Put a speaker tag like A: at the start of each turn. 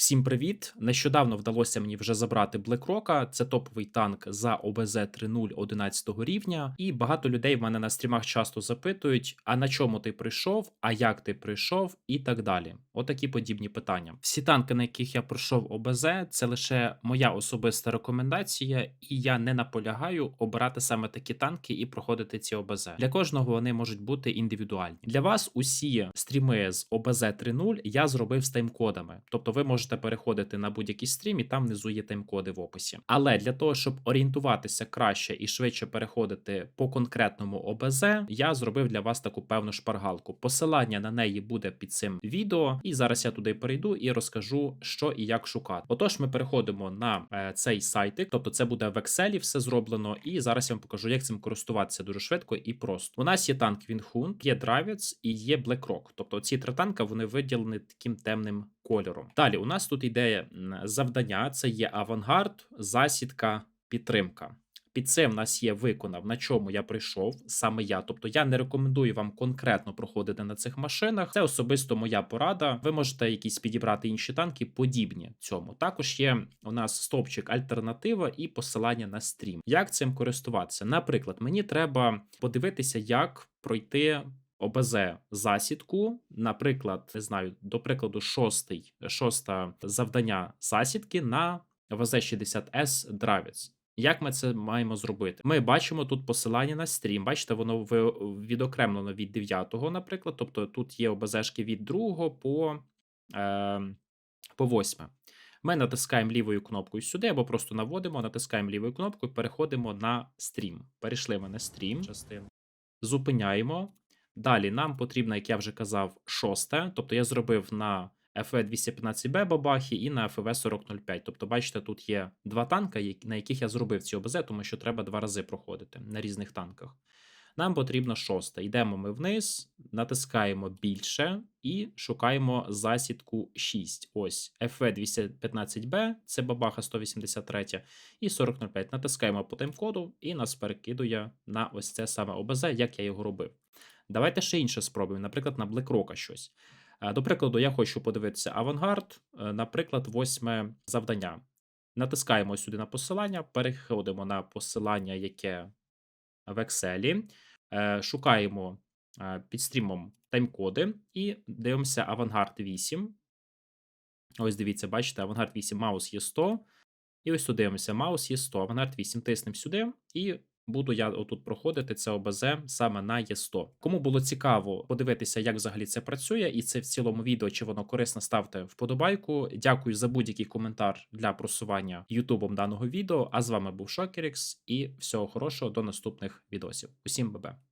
A: Всім привіт! Нещодавно вдалося мені вже забрати Блекрока. Це топовий танк за ОБЗ 3.0 11 рівня. І багато людей в мене на стрімах часто запитують: а на чому ти прийшов, а як ти прийшов, і так далі. Отакі подібні питання. Всі танки, на яких я пройшов ОБЗ, це лише моя особиста рекомендація, і я не наполягаю обирати саме такі танки і проходити ці ОБЗ. Для кожного вони можуть бути індивідуальні. Для вас усі стріми з ОБЗ 3.0 я зробив з таймкодами. Тобто ви можете переходити на будь-який стрім, і там внизу є таймкоди в описі. Але для того, щоб орієнтуватися краще і швидше переходити по конкретному ОБЗ, я зробив для вас таку певну шпаргалку. Посилання на неї буде під цим відео, і зараз я туди перейду і розкажу, що і як шукати. Отож, ми переходимо на е, цей сайтик, тобто це буде в Excel все зроблено, і зараз я вам покажу, як цим користуватися дуже швидко і просто. У нас є танк Вінхун, є Дравіц і є Блекрок. Тобто ці три танка вони виділені таким темним кольором. Далі у нас тут йде завдання: це є авангард, засідка, підтримка. Під це в нас є виконав, на чому я прийшов, саме я. Тобто я не рекомендую вам конкретно проходити на цих машинах. Це особисто моя порада. Ви можете якісь підібрати інші танки, подібні цьому. Також є у нас стовпчик альтернатива і посилання на стрім. Як цим користуватися? Наприклад, мені треба подивитися, як пройти. ОБЗ засідку, наприклад, не знаю, до прикладу, шостий, шосте завдання засідки на ВЗ-60С Дравіц. Як ми це маємо зробити? Ми бачимо тут посилання на стрім. Бачите, воно відокремлено від 9, наприклад. Тобто тут є ОБЗшки від 2 по, е, по 8. Ми натискаємо лівою кнопкою сюди, або просто наводимо, натискаємо лівою кнопкою, переходимо на стрім. Перейшли ми на стрім частину. Зупиняємо. Далі нам потрібно, як я вже казав, шосте. Тобто я зробив на FV 215B бабахи і на FV 4005. Тобто, бачите, тут є два танка, на яких я зробив ці ОБЗ, тому що треба два рази проходити на різних танках. Нам потрібно шосте. Йдемо ми вниз, натискаємо більше і шукаємо засідку 6. Ось FV 215B, це бабаха 183 і 4005. Натискаємо по таймкоду і нас перекидує на ось це саме ОБЗ, як я його робив. Давайте ще інше спробуємо, наприклад, на Блекрока щось. Е, До прикладу, я хочу подивитися авангард, е, наприклад, восьме завдання. Натискаємо сюди на посилання, переходимо на посилання, яке в Excel, е, шукаємо під стрімом таймкоди і дивимося авангард 8. Ось дивіться, бачите, авангард 8 маус є 100. І ось тут дивимося, маус є 100, авангард 8 тиснемо сюди, і буду я отут проходити це ОБЗ саме на Є100. Кому було цікаво подивитися, як взагалі це працює, і це в цілому відео, чи воно корисно, ставте вподобайку. Дякую за будь-який коментар для просування Ютубом даного відео. А з вами був Шокерікс, і всього хорошого до наступних відосів. Усім бебе.